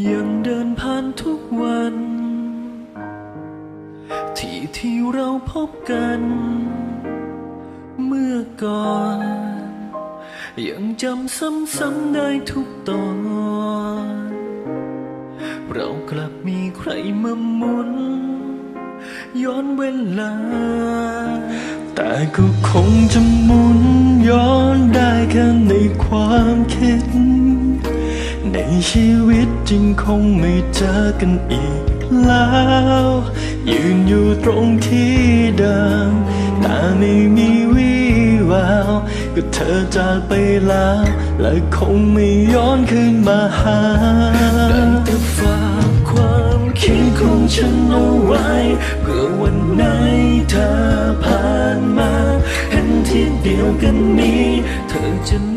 ยังเดินผ่านทุกวัน ที่ที่เราพบกัน เมื่อก่อน ยังจำซ้ำๆได้ทุกตอน เรากลับมีใครมาหมุน ย้อนเวลา แต่ก็คงจะหมุนย้อนได้แค่ในความคิด ในชีวิตจริงคงไม่เจอกันอีกแล้ว ยืนอยู่ตรงที่เดิมแต่ไม่มีวี่แววก็เธอจากไปแล้ว และคงไม่ย้อนคืนมาหาได้แต่ฝากความคิดของฉันเอาไว้เพื่อวันไหนเธอผ่านมาเห็นที่เดียวกันนี้ เธอจะ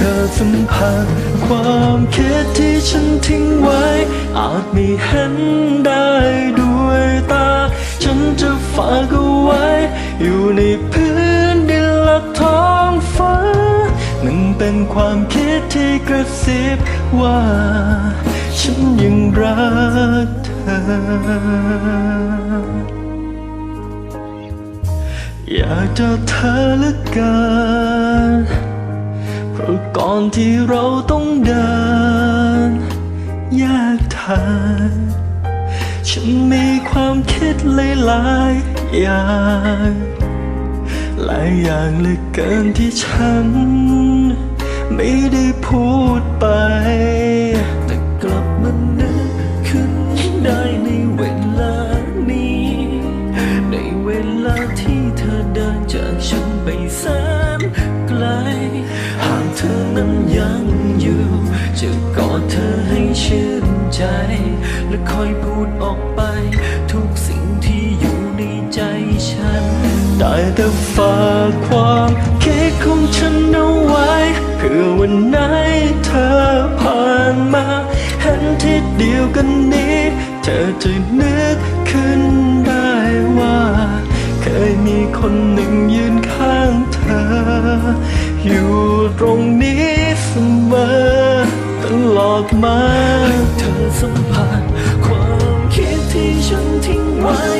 ธอสัมผัส ความคิดที่ฉันทิ้งไว้ อาจไม่เห็นได้ด้วยตา ฉันจะฝากเอาไว้ อยู่ในพื้นดินและท้องฟ้า มันเป็นความคิดที่กระซิบว่า ฉันยังรักเธออยากเจอเธอเหลือเกิน เพราะก่อนที่เราต้องเดินแยกทางฉันมีความคิดหลายๆอย่างหลายอย่างเหลือเกินที่ฉัน ไม่ได้พูดไป ยังอยู่ จะกอดเธอให้ชื่นใจ และคอยพูดออกไป ทุกสิ่งที่อยู่ในใจฉัน ได้แต่ฝากความคิดของฉันเอาไว้ เพื่อวันไหนเธอผ่านมา เห็นที่เดียวกันนี้ เธอจะนึกขึ้น มีคนหนึ่งยืนข้างเธอ อยู่ตรงนี้เสมอตลอดมาให้เธอสัมผัสความคิดที่ฉันทิ้งไว้